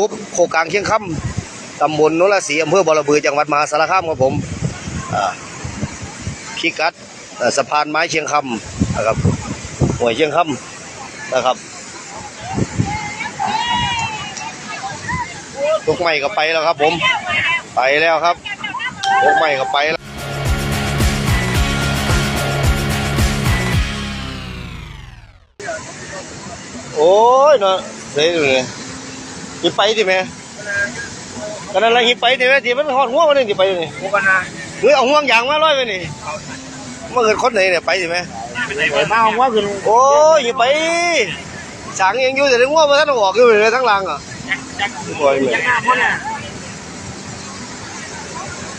รูปโคกลางเชียงคำตำบลโนนละสีอำเภอบอระบือจังหวัดมหาสารคามครับผมอ่าพิกัดสะพานไม้เชียงคำนะครับหวยเชียงคำนะครับลูกใหม่ก็ไปแล้วครับผม ไปแล้วครับลูกใหม่ก็ไปแล้วโอ้ยเนาะเสียเลย หิไปดิแม่กันนั้นละหิไปดิแม่ที่มันหอดหัวมันนี่ไปนี่กูกันนะเฮ้ยเอาห่วงยางมาร้อยไปนี่มาเกิดคนไหนเนี่ยไปดิแม่ไปมาเอาว่าขึ้นโอ้ยหิไปฉางยังอยู่แต่ถึงหัวมาท่านออกอยู่เลยทั้งหลังอะโอ้ยเลยยังหน้าคนน่ะ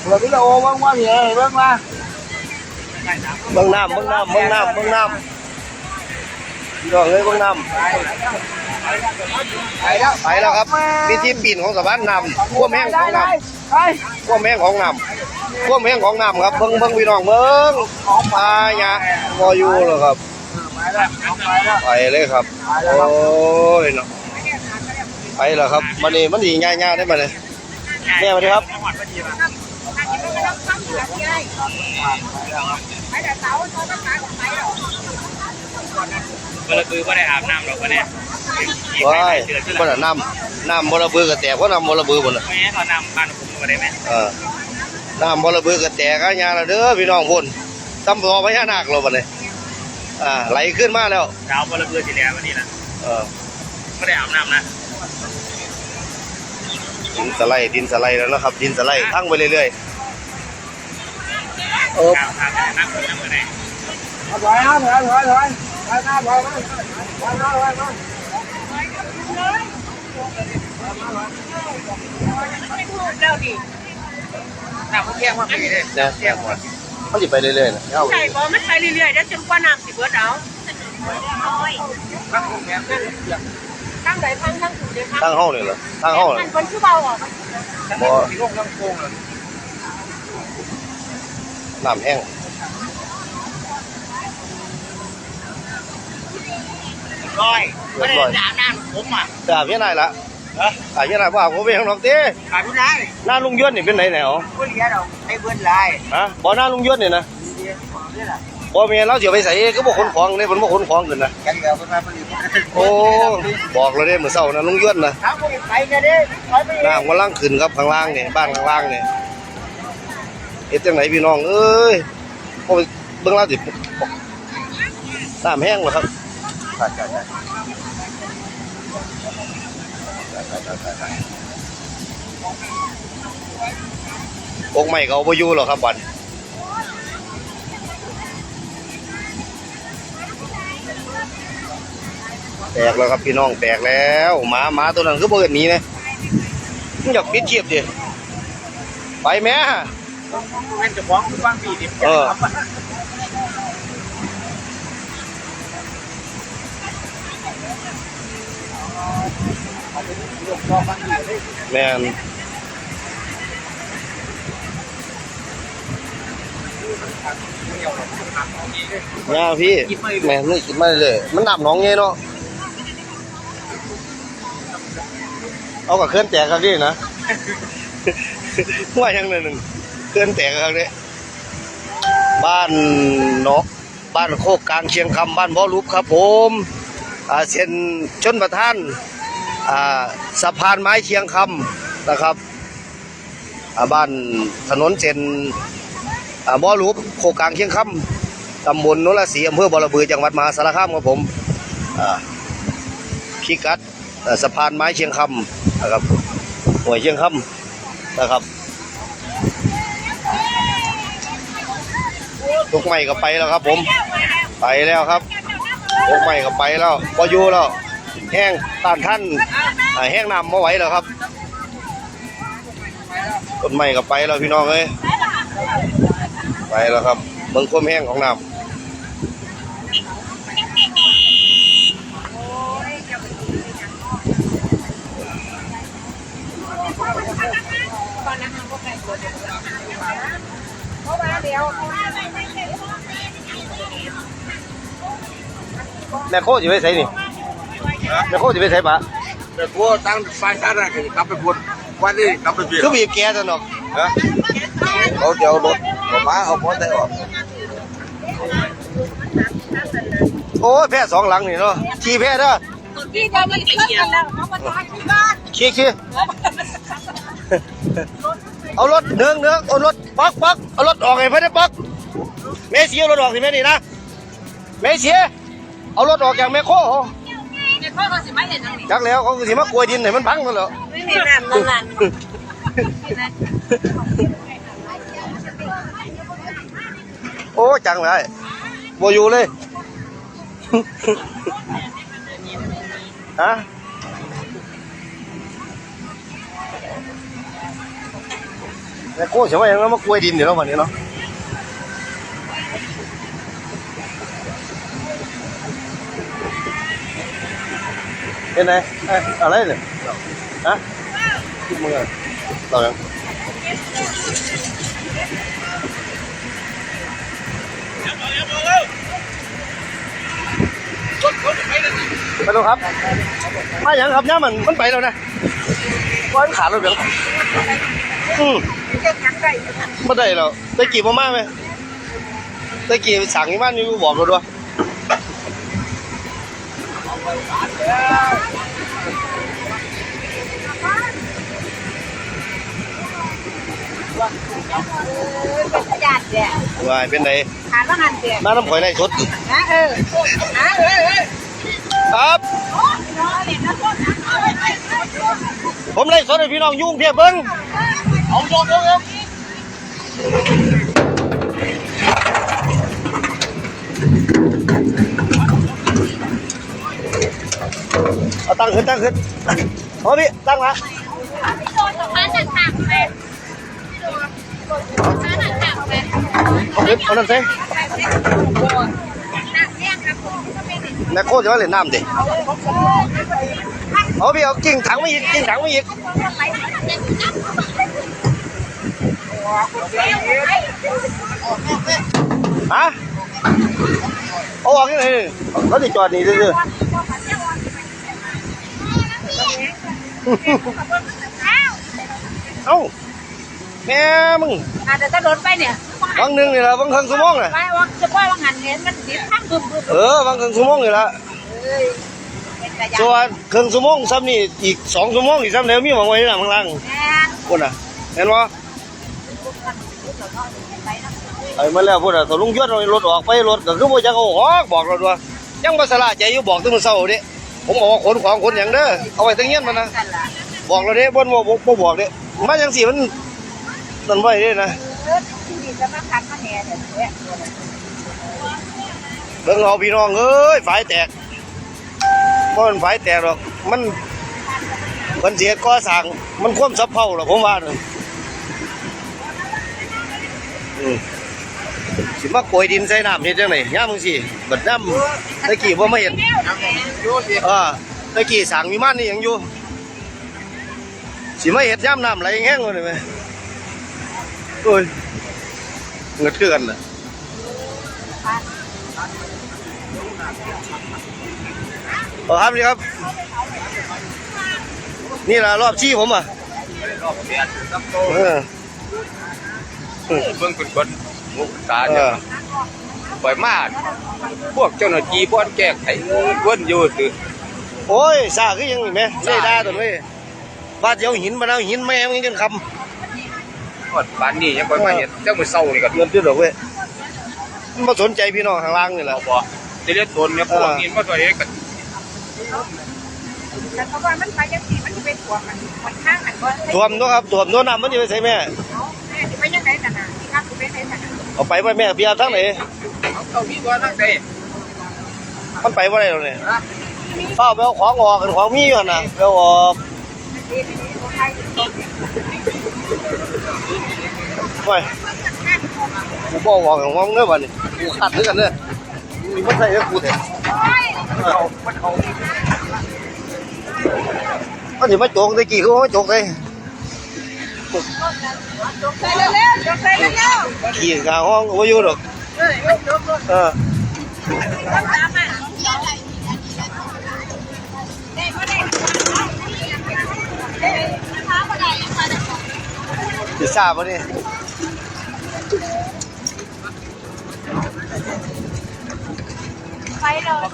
เราพี่เราว่างว่าเหรอเรื่องมาเบิ่งน้ำเบิ่งน้ำเบิ่งน้ำเบิ่งน้ำพี่น้องเอ้ยเบิ่งน้ำ ไปแล้วไปแล้วครับมีที่ปีนของสะพานนำท่วมแห้งของนำไปท่วมแห้งของนำท่วมแห้งของนำครับเบิ่งเบิ่งพี่น้องเบิ่งของปลาหยาพออยู่แล้วครับไปแล้วไปแล้วไปเลยครับโอ้ยเนาะไปแล้วครับมันนี่มันดีง่ายๆได้มาเลยแม่สวัสดีครับเวลาคือว่ได้อาบน้ำหรอกวันนี้ ว้ายบ่น่ะน้ำน้ำบ่ระเบือกระแตกเพราะน้ำบ่ระเบือบ่น่ะไม่ให้เขานำบ้านผมมาได้ไหมเออน้ำบ่ระเบือกระแตกอะยาละเด้อพี่น้องพุ่นตำรอพญานาคเราบัดนี้อ่าไหลขึ้นมาแล้วดาวบอลเบือทีแล้ววันนี้นะเออไม่ได้อาบน้ำนะดินสไลด์ดินสไลด์แล้วนะครับ ดินสไลด์ทั้งไปเรื่อยๆโอ้อาบน้ำน้ำคนน้ำคนไหนถอยนะถอยถอยถอยถอยหน้าถอยมาถอยหน้าถอยมา น้ำมันแย่งมากเลยนะแยกหมดมันสิไปเรื่อยๆนะเอาใช่บ่มันไปเรื่อยๆแล้วจนกว่าน้ำสิเบิดเอาข้งผมแย่งนั่นทั้งใดทั้งทั้งถูเลยครับทางเฮานี่เหรอทางเฮามันคนคือเบาออกบ่สีโลกน้ำโกงเลยน้ำแห้ง ร้อยไม่ได้อาบน้ำผมอะแต่อาบยังไงล่ะเอออาบยังไงบ่อาบผมไปข้างนอกเต้อาบที่ไหนหน้าลุงยวนนี่เป็นไหนแนวผู้เลี้ยงเราให้เบิ้ลลายฮะบ่หน้าลุงยวนนี่นะบ่แม่นเราสิเอาไปใส่ก็บ่ขนของนี่เพิ่นบ่ขนของขึ้นนะกันเดี๋ยวเป็นมาผลิตโอ้ บอกแล้วเด้มื้อเช้านะลุงยวนนะถ้าคนไปเนี่ยเด้ไปไปน้ำกำลังขึ้นครับข้างล่างนี่บ้านข้างล่างนี่เฮ็ดจังไหนพี่น้องเอ้ยโอ้ยเบิ่งแล้วสิน้ำแห้งเหรอครับ อกใหม่ก็เอาบ่ยู่หรอกครับบัดแตกแล้วครับพี่น้องแตกแล้วหมาหมาตัวนั้นคือบ่เห็นหนี้นะมึงอยากปิดเชียบดิไปแม่แม่จะฟ้องบ้างปีดิเออ แม่นย่าพี่แม่นนี่กินมาเลย มันหนับน้องไงเนาะ เอากับเคลื่อนแตกครับพี่นะว่าอย่างหนึ่งเคลื่อนแตกครับเนี่ยบ้านนาะบ้านโคกกลางเชียงคำบ้านบ่อรูปครับผมอาเส้นชนประทาน สะพานไม้เชียงคำนะครับบ้านถนนเส้นอ่าบ่อรูปโคกลางเชียงคำตำบลโนนละสีอำเภอบอระบือจังหวัดมหาสารคามครับผมพิกัดสะพานไม้เชียงคำนะครับห่วยเชียงคำนะครับลูกใหม่ก็ไปแล้วครับผม ไปแล้วครับลูกใหม่ก็ไปแล้วพออยู่แล้ว แห้งต้านท่านแห้งน้ำมาไหวแล้วครับต้นใหม่ก็ไปแล้วพี่น้องเอ้ยไปแล้วครับเบิ่งความแห้งของน้ำเพราะว่าเดี๋ยวแม่โคจะไปใส่นี่ แม่โคจะไปใส่ปะแต่กูตั้งไฟชาร์จกันกลับไปบนวันนี้กลับไปเปลี่ยนคือบีบแกซะเนาะฮะเขาเดี๋ยวรถออกมาเอาพอได้ออกโอ้ยแพ้สองหลังนี่เนาะขี่แพ้เด้อที่จะมันเกี่ยวแล้วเขามาทานที่บ้านขี่ขี่เอารถเนืองเนืองเอารถป๊อกป๊อกเอารถออกไงเพื่อนได้ป๊อกเมเสียเอารถออกสิแม่นี่นะเมเสียเอารถออกอย่างแม่โคใน พ่อเขาสิไม่เห็นตรงนี้จักแล้วเขาก็สิมากลัวดินให้มันพังกันเหรอไม่มีน้ำนั่นแหละโอ้จังเลยโบอยู่เลยฮะแม่โคเสียว่าอย่างนั้นมากลัวดินเดี๋ยวเราวันนี้เนาะ เป็นไงเอ้ยอะไรเนี่ยฮะคิดมึงอะเรายังไปดูครับมาอย่างครับเนี่ยมันมันไปแล้วนะก้อนขาดแล้วเดี๋ยวอืมไม่ได้แล้วได้กี่ประมาไหมได้กี่สั่งที่บ้านนี่บอกเราด้วย เป็นญาติเนี่ยวายเป็นไงหาว่างันเดียมาน้ำข่อยไล่สดนะเออนะเออครับผมไล่สดให้พี่น้องยุ่งเพียบเบิ้งเอาโยนโยนโยน เอาตั้งขึ้นตั้งขึ้นเอาพี่ตั้งมามาจากทางไปมาจากทางไปเอาขึ้นเอานั่นใส่นักเรียนครับผมก็ไม่ได้แม่โคจะมาเล่นน้ำดิเอาพี่เอากิ่งถังมาอีกกิ่งถังมาอีกฮะเอาออกยังไงนี่เขาจะจอดนี่ซื่อๆ เอ้าแม่มึงอาจจะจะโดนไปเนี่ยบางหนึ่งนี่ละบางครึ่งชั่วโมงน่ะไปว่าจะว่าว่างันเห็นมันดิบทั้งบึ้มบึ้มเออบางครึ่งชั่วโมงนี่ละเป็นกระยาส่วนครึ่งชั่วโมงซ้ำนี่อีกสองชั่วโมงอีกซ้ำแล้วมีหวังไว้ที่หลังข้างล่างแม่คนน่ะเห็นว่าไอ้มาแล้วพูดอะตกลุงยศเอารถออกไปรถก็คือบ่จักเอาออกบอกเราด้วยยังบ่สละใจอยู่บอกแตั้งแต่เช้าเด้ ผมบอกว่าขนของขนหยังเด้อเอาไว้ตั้งเงี้ยนมันนะกันล่ะบอกเราเด้บ่บ่บ่บ่บอกเด้มาจังซี่มันนั่นไว้เด้นะเออที่ดินจะมาคัดมาแห่เนี่ยเบิ่งเอาพี่น้องเอ้ยฝายแตกบ่มันฝายแตกหรอกมันเพิ่นสิเฮ็ดก่อสร้างมันความสับเพร่าล่ะผมว่าน่ะอืม สิมาโกยดินใส่น้ำเฮ็ดจังได๋ยามมึงสิเบิดน้ำตะกี้บ่มาเห็นยูสิเออตะกี้สร้างมีมันนี่หยังอยู่สิมาเฮ็ดยามน้ำไหลแห้งๆเลยแม่โอ้ยเงิดคือกันน่ะเอาครับนี่ครับ นี่ล่ะรอบชี้ผมอะรอบเปลี่ยนน้ำโตเออเบิ่งเป็นคน มุกตาเอเนี่ยอปล่อยมาพวกเจ้าหน้าที่พวกแก้ไขวนอยู่คือโอ้ยซาคือหยังนี่แม่เสียดายตัวนี้บาดเดียวหินมาแล้วหินแม่มึงจนคำหอดบ้านนี้ยังบ่มาเห็นเจ้ามือเศร้านี่ก็เงินตื้อดอกเว้ยมันบ่สนใจพี่น้องข้างล่างนี่แหละ บ่สิเล่นตนเนี่ยพวกนี้มาตัวเองก็แต่เพราะว่ามันไปยังสีมันจะเป็นถั่วมันมันข้างหันบ่ท่วมเนาะครับท่วมโน้นน้ำมันจะไปใส่แม่ เอาไปไว้แม่เบียร์ทั้งไหนเอาเอามีตัวทั้งใดมันไปว่าไรเราเนี่ยป้าไปเอาของออกกันของมีอยู่หั่นน่ะไปเอาออกไปกูบอกออกของมึงเด้อบัดนี้กูขัดด้วยกันเด้อมีมันใส่ให้กูเถอะเอามันเอาก็สิมาโจกตะกี้คือว่ามาโจกเลย ใส่เร็วๆใส่เร็วขี่กลางห้องก็อยู่ดอกเอ้ยมันจบรถเออต้องตามมาได้บ่ได้พิซซ่าปะนี่ไปเลย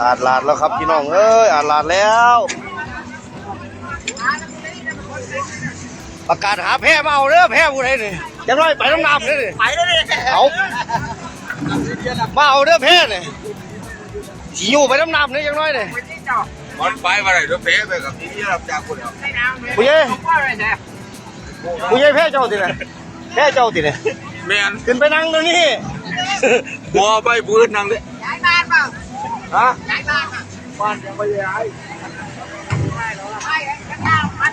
อาดลาดแล้วครับพี่น้องเอ้ยอาดลาดแล้ว ประกาศหาแพ้มาเอาเด้อแพ้ผู้ใดนี่อยังน้อยไปน้ำน้ำเลยนี่ไปเลยเอามาเอาเด้อแพ้นี่สิอยู่ไปน้ำน้ำเลยอยังน้อยนี่มันไปมาไหนรถเป๊ะไปกับที่นี่รับจากคนเดียวผู้ใหญ่ผู้ใหญ่แพ้เจ้าติเนี่ยแพ้เจ้าติเนี่ยแมนขึ้นไปนั่งตรงนี้บัวใบปืนนั่งเลยย้ายบ้านเปล่าฮะย้ายบ้านอะบ้านยังไม่ย้ายไปข้าง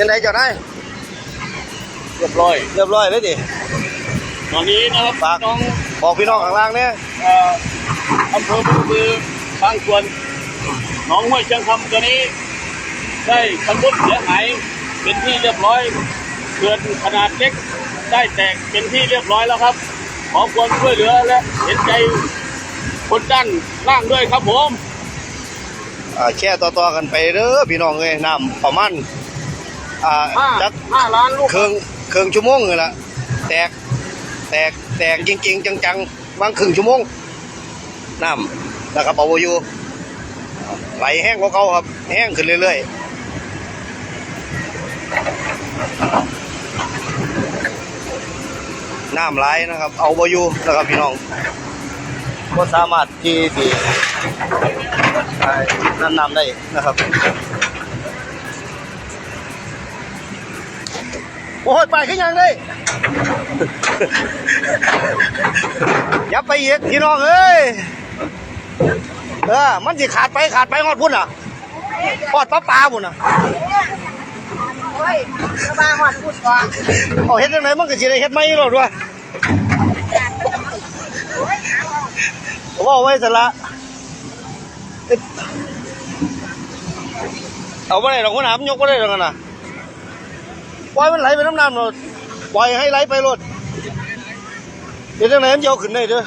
ยังไงเจ้านายเรียบร้อย เรียบร้อยเลยดิ ตอนนี้นะครับฝาก น้องบอกพี่น้องข้างล่างเนี่ยเอ่ออำเภอมือมือบางส่วนหนองห้วยเชียงคำตัวนี้ ได้ชำรุดเสียหายเป็นที่เรียบร้อยเกินขนาดเล็กได้แตกเป็นที่เรียบร้อยแล้วครับ ขอความช่วยเหลือและเห็นใจคนด้านล่างด้วยครับผม อ่าแช่ต่อๆกันไปเด้อพี่น้องเอ้ยน้ำประมาณ อ่าห้าจักห้าล้านลูกเครื่องเครื่องชั่วโมงนี่แหละแตกแตกแตกจริง ๆ จังๆบางครึ่งชั่วโมงน้ำนะครับเอาไว้อยู่ไหลแห้งกว่าเขาครับ แห้งขึ้นเรื่อยๆน้ำไหลนะครับ เอาไว้อยู่นะครับพี่น้องก็สามารถที่ที่นั่นน้ำได้นะครับ อ้ย ไปขึ้นยังเลย อย่าไปอีกพี่น้องเอ้ย เออ มันสิขาดไปขาดไปฮอดพุ่นอะฮอดปลาปลาพุ่นอะเฮ้ยชาวบ้านหอดพูดก่อนเอาเฮ็ดจังไดมันก็สิได้เฮ็ดไม่หรอกด้วยว่าไว้ซะละเอ็ดเอาบ่ได้ดอกคนหามยกบ่ได้ดอกนั่นน่ะป ล่อยมันไหลไปน้ำน้ำโลดปล่อยให้ไหลไปโลดเดี๋ยวจังไดมันจะเอาขึ้นได้เด้อ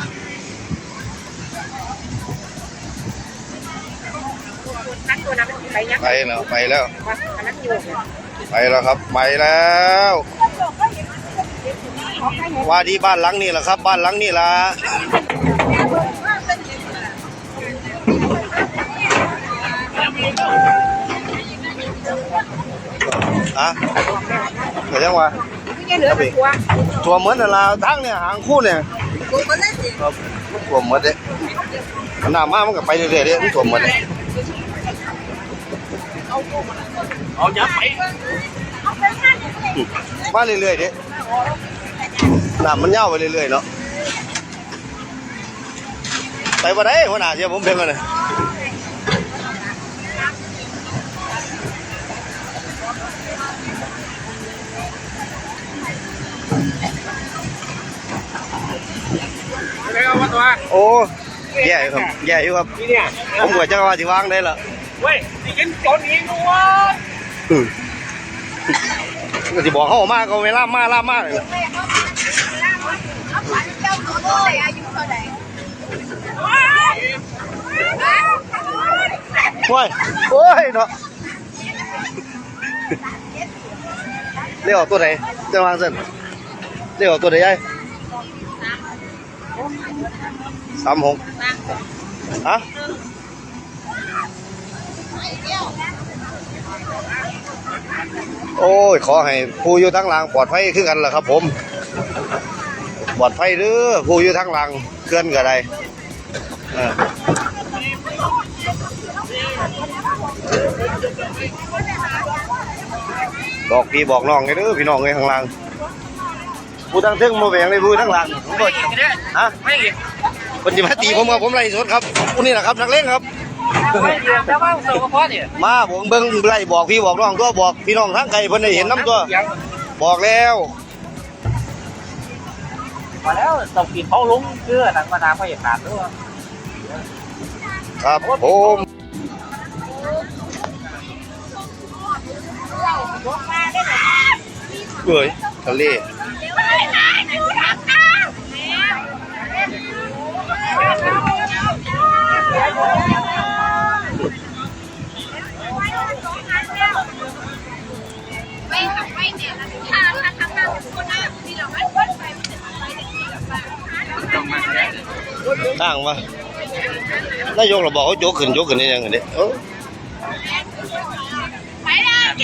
นั่นตัวนั้นมันไปยังไปแล้วไปแล้ว วะอันนั้นอยู่ไปแล้วครับ ไปแล้ว ว่าที่บ้านหลังนี่แหละครับ บ้านหลังนี่ละ อะเดี๋ยวจังหวะไม่ใช่เหลือแต่ตัวตัวเหมือนแต่ละทั้งเนี่ยหางคู่เนี่ยตั เล่นสิ ครับตัวเหมือนเด้มันหน้ามามันก็ไปเรื่อยๆเด้มันตัวเหมือนเด้ เอายับไป มาเรื่อยๆเด้น้ำมันเน่าไปเรื่อยๆเนาะไปบ่ได้หัวหน้าเสียผมเพ่งกันเลย อะไรเอาวะตัว โอ้แย่อยู่ครับแย่อยู่ครับ นี่เนี่ย ผมกว่าจะว่าสิวางได้ละ เว้ยสิกินจนอีกนัว อืมก็สิบอกเขาออกมาก็เวลามาล่ามาเลยล่ะ เอาขวัญเจ้าตัวโตเลยอายุเท่าไหร่ โอ้ยโอ้ยเนาะเรียกออกตัวไหนจะวางเส้นเรียกออกตัวไหนยัย สามหกฮะโอ้ย ขอให้ผู้อยู่ทั้งหลังปลอดภัยคือกันล่ะครับผมปลอดภัยเด้อผู้อยู่ทั้งหลังเคลื่อนก็ได้เออบอกพี่บอกน้องไงเด้อพี่น้องไงข้างหล่าง ผู้ทั้งทึ่งมาแบ่งในผู้ทั้งหลังผมบอกฮะไม่คนที่มาตีผมกับผมไรสดครับคนนี้แหละครับนักเล่นครับไม่เดียวแต่ว่าตัวก็พอเนี่ยมาผมเบิ่งไล่บอกพี่บอกน้องตัวบอกพี่น้องทั้งไกลเพิ่นได้เห็นน้ำตัวบอกแล้วมาแล้วต้องกินเขาลุ้งเชื่อหนังมานาวก็อย่าขาดด้วยครับผมเฮ้ยทะเล ตั้งวะนายกเราบอกเขาโจกขึ้นโจกขึ้นนี่ยังไงเนี่ยเออไปได้แก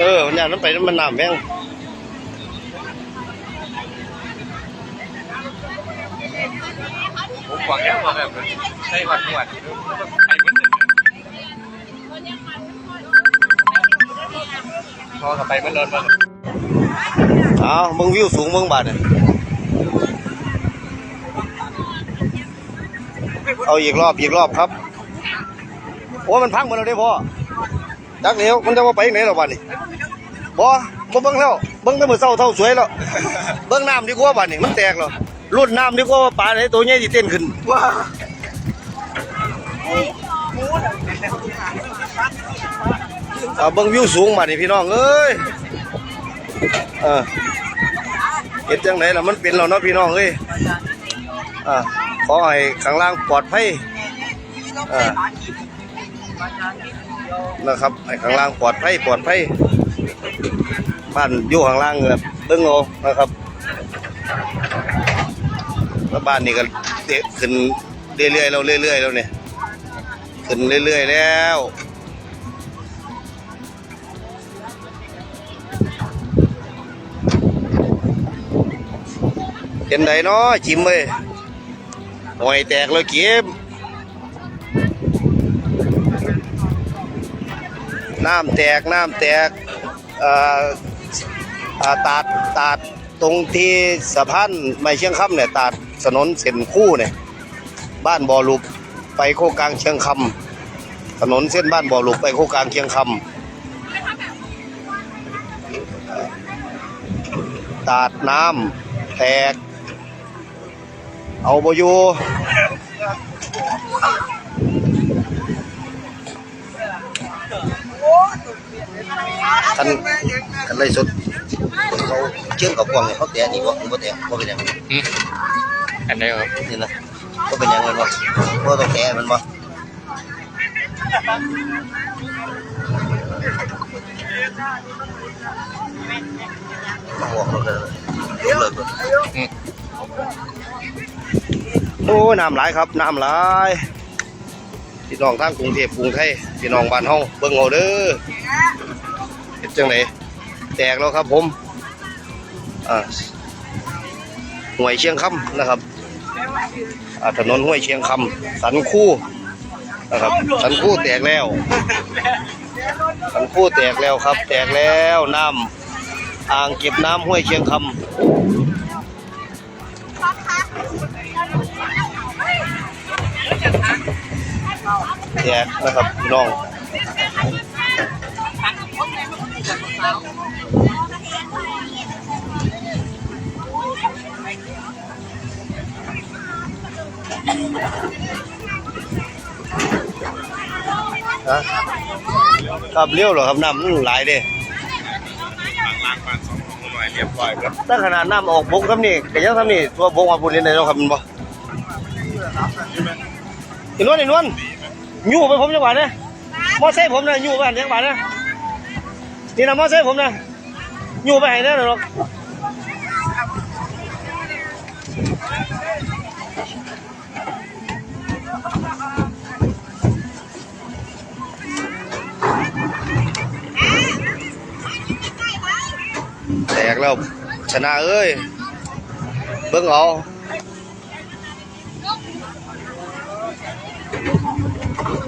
เออมันยามนั้นไปมันน้ำแม่ง ผมหวังแค่ว่าแบบใช่วันหวดใครเหมือนพอกับไปมื่อเลินมาเอาเบิ่งวิวสูงเบิ่งบาดเนี่ยเอาอีกรอบอีกรอบครับโอ้มันพังหมดแล้วเด้พ่อจักเหลวมันจะว่าไปไหนหรอบ้านนี่บ่บ่เบิ่งแล้วเบิ่งแต่มื้อเช้าเท่าสวยแล้วเบิ่งน้ำดีกว่าบ้านนี่มันแตกแล้วรุ่นน้ำดีกว่าว่าปลาไหนตัวใหญ่ที่เต้นขึ้น ว้าเอาเบิ่งวิวสูงมานี่พี่น้องเอ้ยเออเฮ็ดจังไดล่ะมันเป็นแล้วเนาะพี่น้องเอ้ยอ่าขอให้ข้างล่างปลอดภัยอ่านะครับไอ้ข้างล่างปลอดภัยปลอดภัยบ้านอยู่ข้างล่างแบบเบิ้งเอนะครับ แล้วบ้านนี่ก็เดะขึ้นเรื่อยๆเราเรื่อยๆแล้วเนี่ยขึ้นเรื่อยๆแล้วเห็นไดเนาะจิมเว้ยหอยแตกเลยเก็บน้ำแตกน้ำแตกอ่ออ่าตัดตัดตรงที่สะพานไม่เชียงคำเนี่ยตัด ถนนเส้นคู่เนี่ยบ้านบ่อลุบไปโคกลางเชียงคำถนนเส้นบ้านบ่อลุบไปโคกลางเชียงคำตัดน้ำแตก เอาบอยู่คันคันไล่สดเขาเชื่อมกับกวางเนี่ยเขาแตะนี่บ่คือบ่แตะบ่เป็นหยัง อันนี้ครับนี่นะบ่เป็นหยังแมันบ่บ่ต้องแตะแมันบ่มาบอกเราเลยเลิกก่อนโอ้ยน้ำหลายครับน้ำหลายพี่น้องทางกรุงเทพกรุงไทยพี่น้องบ้านเฮาเบิ่งเอาเด้อเฮ็ดจังไดแตกแล้วครับผมอ่าห้วยเชียงคำนะครับอ่า ถนนห้วยเชียงคำสันคู่นะครับสันคู่แตกแล้ว สันคู่แตกแล้วครับ แตกแล้วน้ำอ่างเก็บน้ำห้วยเชียงคำแตกนะครับพี่น้อง ฮะครับเลี้ยวเหรอครับน้ำมันหลายเด้ล้างบ้านสองของหน่อยเรียบร้อยครับถ้าขนาดน้ำออกบกครับนี่ก็ยังทำนี่ตัวบกมาปุ่นนี่เลยเนาะครับแมันบ่อีนวลอีนวลยู่ไปผมจังหวะนะมอไซค์ผมนะยู่ไปหันจังหวะนะนี่นะมอไซค์ผมนะยู่ไปให้แน่นอนหรอก กแล้ว ชนะเอ้ย เบิ่งเอา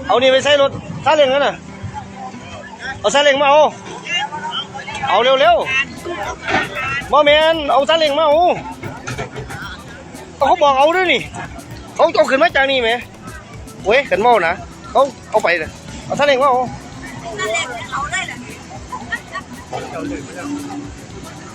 เอานี่ไปใส่รถซาเล้งนั่นน่ะ เอาซาเล้งมาเอา เอาเร็วๆบ่แมนเอาซาเล้งมาเอาเขาบอกเอาด้วยนี่ เขาเอาขึ้นมาจากนี่ไหมเว้ยกันเมานะเขาเขาเอาไปเลยเอาท่านเองว่าเอา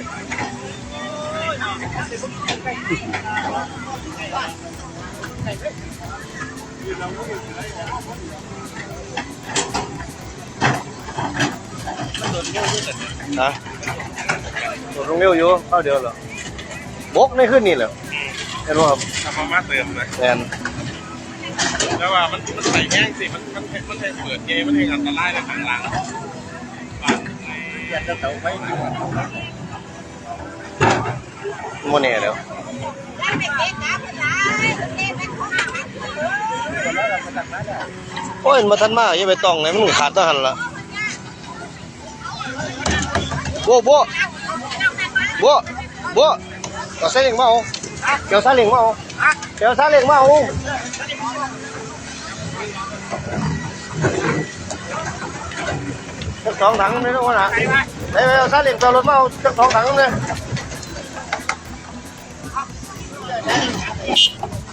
นน้ำน้ำน้ำน้ำนะตัวลงเร็วอยู่เข้าเดียวเหรอบกในขึ้นนี่เหรอเห็นว่าครับทำมามาเติมเลยแทนแล้วว่ามันมันใส่แห้งสิ มันมันมันใส่เปิดเกมันให้อันตรายในข้างหลังบ้านในอยากจะเตาไฟ โมเน่แล้วได้ไปเด้เก็บไปข้างหน้าไม่ถึงโอ้ยมาทันมาอย่าไปต้องไหนมันขาดทหารละโบ้โบ้โบ้โบ้เอาซาเล้งมาเอาเกี่ยวซาเล้งมาเอาเกี่ยวซาเล้งมาเอาจักสองถังนี่นะวะนะไปไปเอาซาเล้งเอารถมาเอาจักสองถังนี่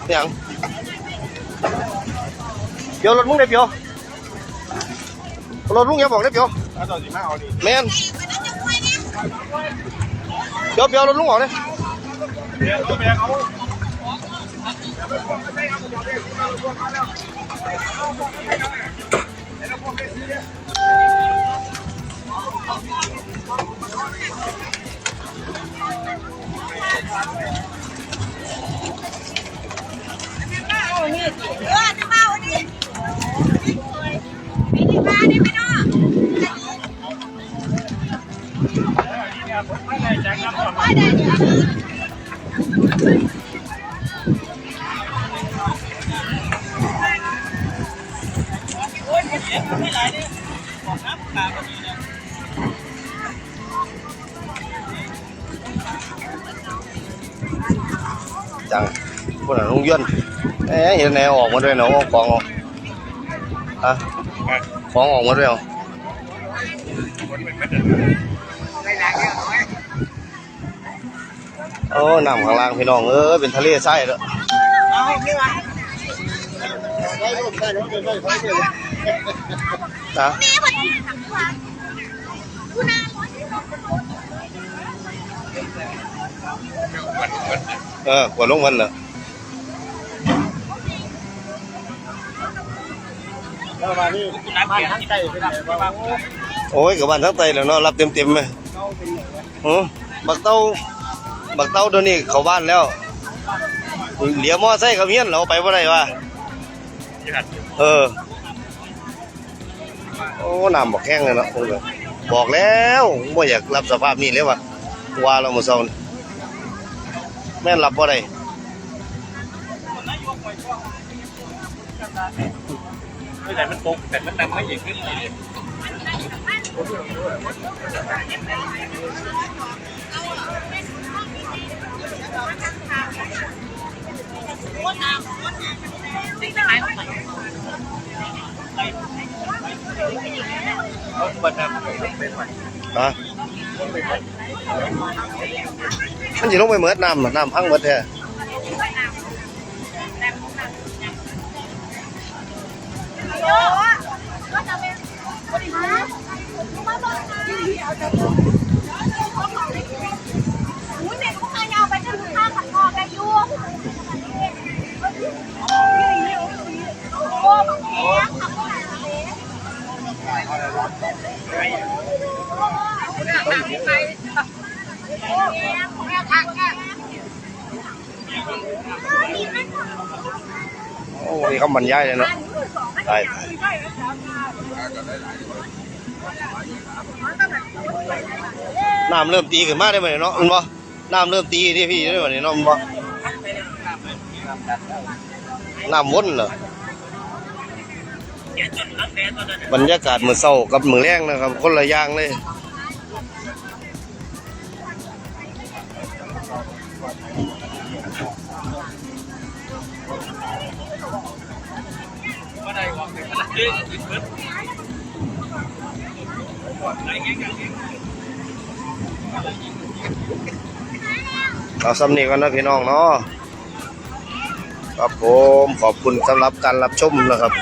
เนี่ยงเดี๋ยวรถมึงได้เปียวรถมึ งอย่าบอกได้ เอ๊ะเห็นแนวออกมาด้วยเนาะเอาของออกฮะของออกมาด้วยเหรอโอ้น้ำข้างล่างพี่น้องเออเป็นทะเลทรายแล้วนะนี่วันนี้ทำวันคุณอาเออกดลงมันเหรอ แล้วมาที่ร้าทั้งใจไปไหนบ้าโอ้ยกับบ้านทั้งไตแล้วเนาะรับเต็มเต็มๆเลยหือบักเต้าบักเต้าเดี๋ยวนี้เข้าบ้านแล้วเหลียมอไซค์กับเฮียนเราไปว่าไรวะเออโอ้น้ำบอกแห้งเลยเนาะคงเลยบอกแล้วว่าอยากรับสภาพนี้เลยว่ะว่าเราเมื่อเช้านี่แม่นรับบ่าไร ด้ไม่แต่มันตกแต่มันดังไม่ใหญ่ขึ้นเลยฮะมันสิลงไปเหมือดน้ำน่ะน้ำพังเหมือดแท้โอ้ก็จะเป็นคนหามาบอกนะอุ้ยเด็กพวกนายเอาไปจนถึงข้างขัดคอ กันอยู่โอ้แบบนี้ขับไปเลยโอ้มีคำบรรยายเลยเนาะ ตายตายน้ำเริ่มตีขึ้นมาได้ไหมเนาะมันบ่น้ำเริ่มตีที่พี่ได้ไหมเนาะมันบ่น้ำวนเหรอบรรยากาศมือเช้ากับมือแรงนะครับ คนละอย่างเลย เรกินเบิดไหนเงี้ยกันเงี้ยเอาสำนีกันนะพี่น้องเนาะครับผมขอบคุณสำหรับการรับชมนะครับ